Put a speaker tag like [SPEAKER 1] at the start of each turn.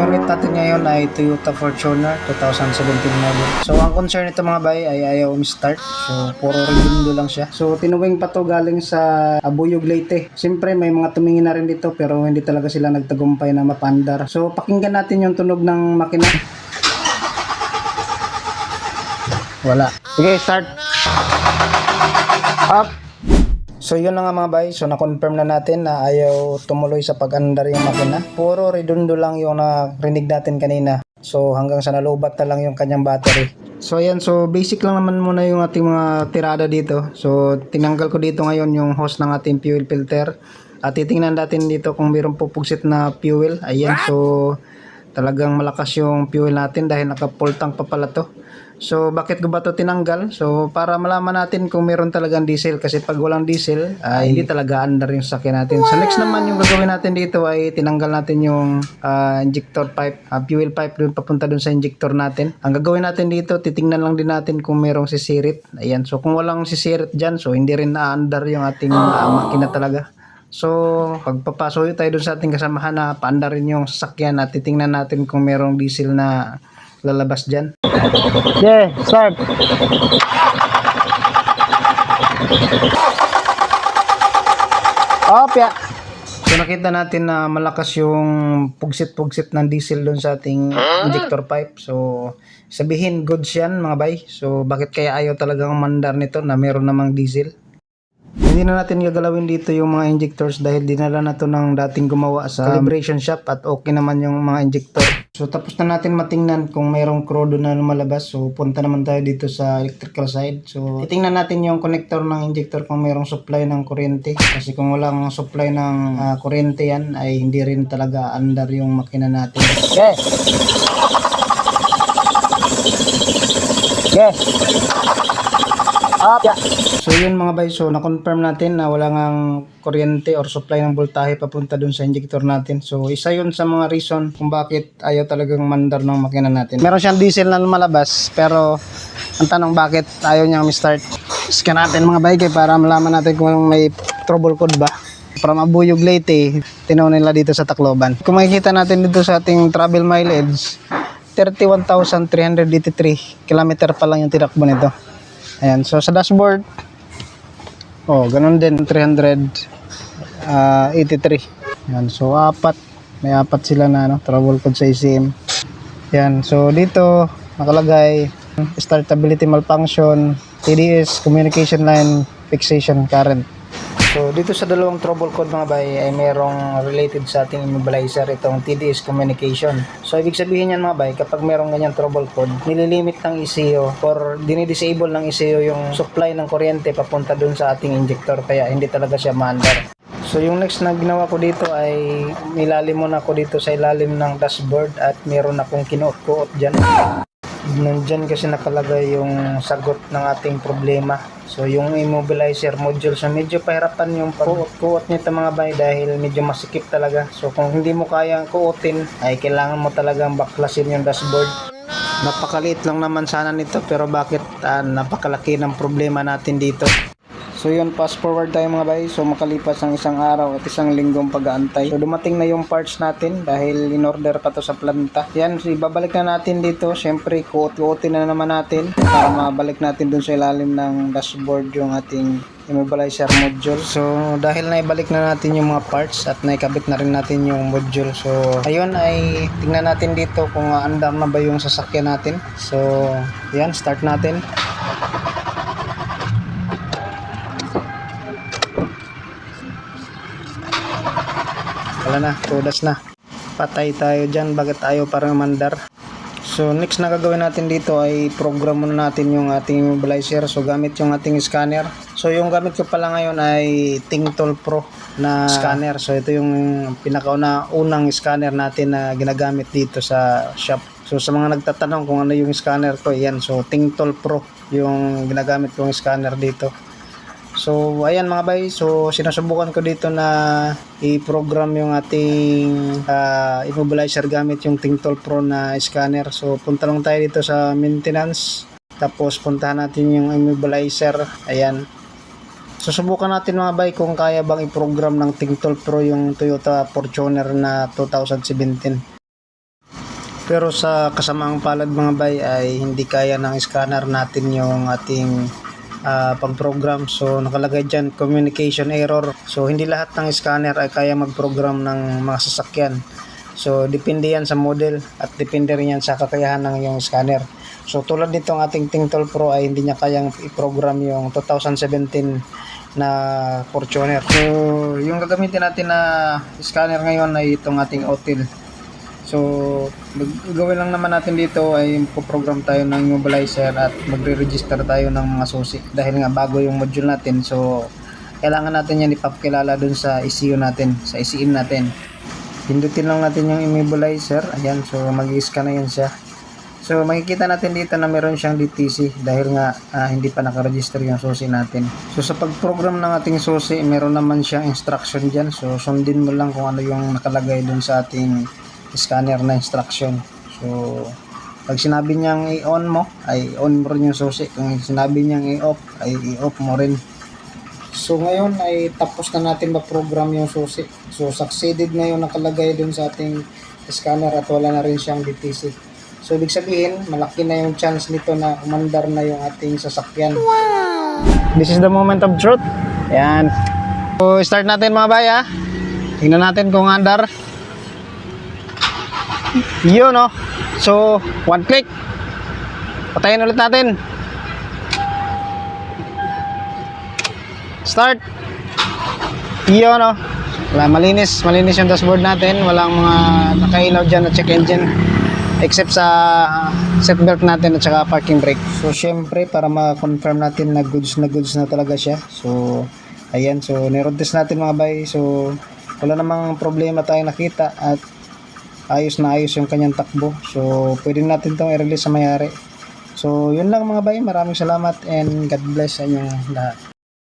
[SPEAKER 1] Ang unit natin ngayon ay Toyota Fortuner 2017 model. So ang concern nito mga bay ay ayaw start. So puro rebuild lang siya. So tinuwing pa to galing sa Abuyog Leyte. Siyempre may mga tumingin na rin dito pero hindi talaga sila nagtagumpay na mapandar. So pakinggan natin yung tunog ng makina. Wala. Sige, start. Up. So yun na nga mga bay, so na-confirm na natin na ayaw tumuloy sa pag-andar yung makina. Puro redundo lang yung narinig natin kanina. So hanggang sa nalubat na lang yung kanyang battery. So ayan, so basic lang naman muna yung ating mga tirada dito. So tinanggal ko dito ngayon yung hose ng ating fuel filter. At titingnan natin dito kung mayroong pupugsit na fuel. Ayan, so talagang malakas yung fuel natin dahil naka full tank pa pala to. So bakit ko ba to tinanggal? So para malaman natin kung meron talagang diesel kasi pag walang diesel ay hindi talaga under yung sakyan natin. So next naman yung gagawin natin dito ay tinanggal natin yung ah, injector pipe, ah, fuel pipe dun papunta dun sa injector natin. Ang gagawin natin dito, titingnan lang din natin kung merong sisirit. Ayan, so kung walang sisirit dyan, so hindi rin na-under yung ating ah, makina talaga. So, pagpapasuyo tayo dun sa ating kasamahan na paanda rin yung sasakyan at titingnan natin kung merong diesel na lalabas dyan. Yeah, start. Opya. So nakita natin na malakas yung pugsit-pugsit ng diesel doon sa ating injector pipe. So sabihin goods yan mga bay. So bakit kaya ayaw talagang mandar nito na meron namang diesel? Hindi na natin gagalawin dito yung mga injectors dahil dinala na to ng dating gumawa sa calibration shop at okay naman yung mga injector. So tapos na natin matingnan kung mayroong crudo na lumalabas. So punta naman tayo dito sa electrical side. So titingnan natin yung connector ng injector kung mayroong supply ng kuryente. Kasi kung walang supply ng ah, kuryente yan ay hindi rin talaga under yung makina natin. Okay. Okay. Up. So yun mga bay, so na-confirm natin na wala ngang kuryente or supply ng voltahe papunta dun sa injector natin. So isa yun sa mga reason kung bakit ayaw talagang mandar ng makina natin. Meron siyang diesel na lumalabas pero ang tanong bakit ayaw niyang start. Scan natin mga bay kay para malaman natin kung may trouble code ba. From Abuyog Leyte, tinaw nila dito sa Tacloban. Kung makikita natin dito sa ating travel mileage, 31,383 kilometer pa lang yung tinakbo nito. Ayan, so sa dashboard, oh, ganun din, 383. Ayan, so apat, may apat sila na ano, travel code sa ECM. Ayan, so dito, nakalagay, startability malfunction, TDS, communication line, fixation current. So dito sa dalawang trouble code mga bay ay merong related sa ating immobilizer itong TDS communication. So ibig sabihin yan mga bay kapag merong ganyan trouble code, nililimit ng ECU or dinidisable ng ECU yung supply ng kuryente papunta dun sa ating injector kaya hindi talaga siya maandar. So yung next na ginawa ko dito ay nilalim muna ako dito sa ilalim ng dashboard at meron akong kinuot-kuot dyan. Nandyan kasi nakalagay yung sagot ng ating problema. So yung immobilizer module, so medyo pahirapan yung pag-kuot nito mga bay dahil medyo masikip talaga. So kung hindi mo kayang kuotin, ay kailangan mo talagang baklasin yung dashboard. Napakaliit lang naman sana nito pero bakit ah, napakalaki ng problema natin dito. So yun, fast forward tayo mga bay. So makalipas ang isang araw at isang linggong pag-aantay. So dumating na yung parts natin dahil in-order pa to sa planta. Yan, so ibabalik na natin dito. Siyempre, kuot-kuotin na naman natin para mabalik natin dun sa ilalim ng dashboard yung ating immobilizer module. So dahil naibalik na natin yung mga parts at naikabit na rin natin yung module. So ayun ay tingnan natin dito kung andam na ba yung sasakyan natin. So yan, start natin. Wala na, tudas na. Patay tayo dyan, bakit ayaw parang mandar? So next na gagawin natin dito ay program muna natin yung ating immobilizer. So gamit yung ating scanner. So yung gamit ko pala ngayon ay Tingtol Pro na scanner. So ito yung pinakauna unang scanner natin na ginagamit dito sa shop. So sa mga nagtatanong kung ano yung scanner ko, yan. So Tingtol Pro yung ginagamit kong scanner dito. So, ayan mga bay. So, sinusubukan ko dito na i-program yung ating ah, immobilizer gamit yung Tingtol Pro na scanner. So, punta lang tayo dito sa maintenance. Tapos, puntahan natin yung immobilizer. Ayan. Susubukan natin mga bay kung kaya bang i-program ng Tingtol Pro yung Toyota Fortuner na 2017. Pero sa kasamaang palad mga bay ay hindi kaya ng scanner natin yung ating ah, pag-program. So nakalagay dyan communication error. So hindi lahat ng scanner ay kaya mag-program ng mga sasakyan. So depende yan sa model at depende rin yan sa kakayahan ng yung scanner. So tulad nitong ating Tingtol Pro ay hindi niya kayang i-program yung 2017 na Fortuner. So yung gagamitin natin na scanner ngayon ay itong ating Otil. So, mag- gawin lang naman natin dito ay po-program tayo ng immobilizer at magre-register tayo ng mga susi dahil nga bago yung module natin. So, kailangan natin yan ipapakilala dun sa ECU natin, sa ECM natin. Pindutin lang natin yung immobilizer. Ayan, so mag-scan na yan siya. So, makikita natin dito na meron siyang DTC dahil nga ah, hindi pa nakaregister yung susi natin. So, sa pag-program ng ating susi, meron naman siyang instruction dyan. So, sundin mo lang kung ano yung nakalagay dun sa ating scanner na instruction. So, pag sinabi niyang i-on mo, ay on mo rin yung susi. Kung sinabi niyang i-off, ay i-off mo rin. So, ngayon ay tapos na natin ma-program yung susi. So, succeeded na yung nakalagay dun sa ating scanner at wala na rin siyang DTC. So, ibig sabihin, malaki na yung chance nito na umandar na yung ating sasakyan. This is the moment of truth. Yan. So, start natin mga bay ha. Tingnan natin kung andar. Yun no. So, one click. Patayin ulit natin. Start. Yun no. Wala, malinis. Malinis yung dashboard natin. Walang mga nakailaw dyan na check engine. Except sa uh, seatbelt natin at saka parking brake. So, syempre, para ma-confirm natin na goods na goods na talaga siya. So, ayan. So, niroad test natin mga bay. So, wala namang problema tayong nakita at ayos na ayos yung kanyang takbo. So, pwede natin itong i-release sa mayari. So, yun lang mga bay. Maraming salamat and God bless sa inyong lahat.